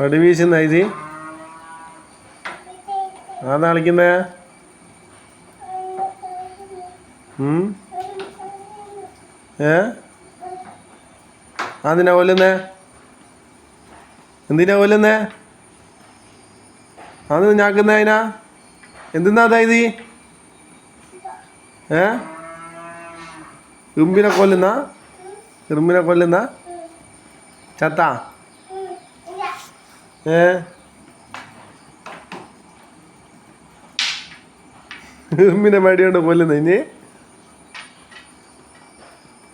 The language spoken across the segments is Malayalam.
വടി വീശുന്ന ഇത് ആന്നാ കളിക്കുന്നേ? ഏ? അതിനാ കൊല്ലുന്നേ? എന്തിനാ കൊല്ലുന്നേ? അത് ഞാക്കുന്നേ അതിനാ? എന്തിനാ അതായത് ഏ? ഇറുമ്പിനെ കൊല്ലുന്ന? ഇറുമ്പിനെ കൊല്ലുന്ന? ചത്ത? ഏ? ഇറുമ്പിനെ മടിയോണ്ട് കൊല്ലുന്ന ഇനി?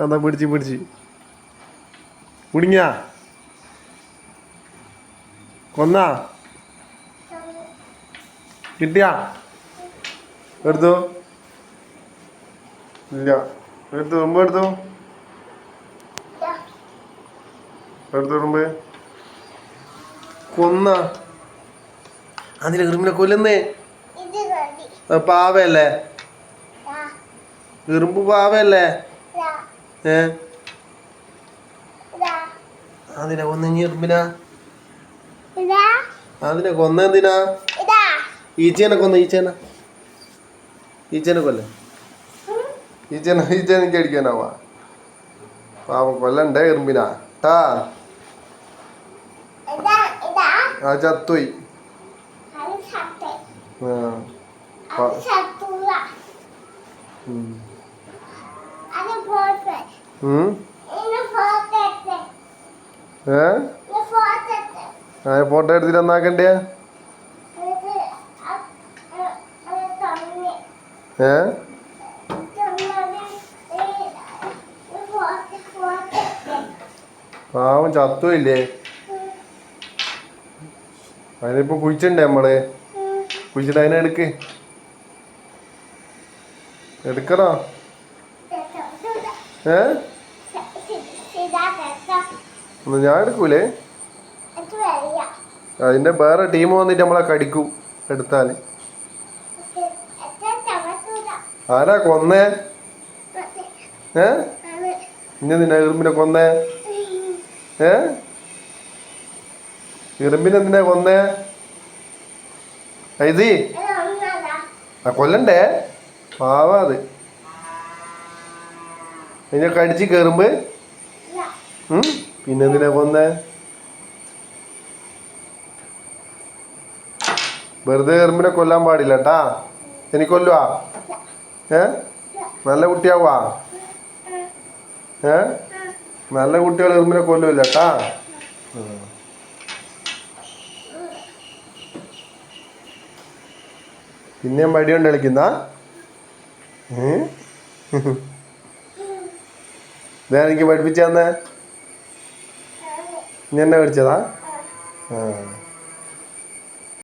അതാ പിടിച്ച് പിടിച്ച്. കുടുങ്ങിയ? കൊന്ന? കിട്ടിയാ? എടുത്തു? ഇല്ല. എടുത്തു ഉറുമ്പ് എടുത്തു? എടുത്തു ഉറുമ്പ് കൊന്ന. അതിന് ഇറുമ്പിനെ കൊല്ലുന്നേ? പാവയല്ലേ? ദാ ഇറുമ്പ് പാവയല്ലേ? ഏ? അതിനെ കൊന്ന എറുമ്പിനാ അതിനെ കൊന്ന എന്തിനാ? ഇതാ ഈച്ചേനെ കൊന്ന ഈച്ചേനെ. ഈച്ചേനെ കൊല്ല. ഈച്ചേനെ ഈച്ചേനെ എനിക്ക് അടിക്കാനാവാ. പാവം കൊല്ലണ്ടേ ഇറുമ്പിനാ ട്ടാ ഇതാ ഇതാ ആ ചത്തുപോയി അത് ചത്തേ ആ അത് ചത്തൂല ഉം. അത് പോട്ടെ ഉം? ഇന്ന് ഫോട്ടോ ഏ? ഫോട്ടോ ആ എടുത്തിട്ട് എന്നാക്കണ്ടേ ഏ? പാവം ചത്തുപോയില്ലേ? അതിനിപ്പോ കുഴിച്ചിണ്ടേ നമ്മൾ? കുഴിച്ചിട്ട് അതിനെ എടുക്ക്. എടുക്കടാ ഏ? ഞാൻ എടുക്കൂലേ? അതിന്റെ വേറെ ടീം വന്നിട്ട് നമ്മളെ കടിക്കും എടുത്താൽ. ആരാ കൊന്നേ? ഏ? ഇന്ന് നിന്നെ കൊന്നേ? ഏ? ഇറുമ്പിനെ എന്തിനാ കൊന്നേ? ഐതി ആ കൊല്ലണ്ടേ? പാവാ അത്. അതിനെ കടിച്ച് കയറുമ്പ് പിന്നെ പിന്നെന്തിനാ കൊന്നേ? വെറുതെ എറുമ്പിനെ കൊല്ലാൻ പാടില്ല കേട്ടാ എനിക്ക് കൊല്ലുവാ. ഏ? നല്ല കുട്ടിയാവാ ഏ? നല്ല കുട്ടികൾ എറുമ്പിനെ കൊല്ലൂല്ല കേട്ടാ പിന്നെയും മടി കൊണ്ട് കളിക്കുന്ന എനിക്ക് പഠിപ്പിച്ചു തന്നെ എന്നെ പഠിച്ചതാ? ആ.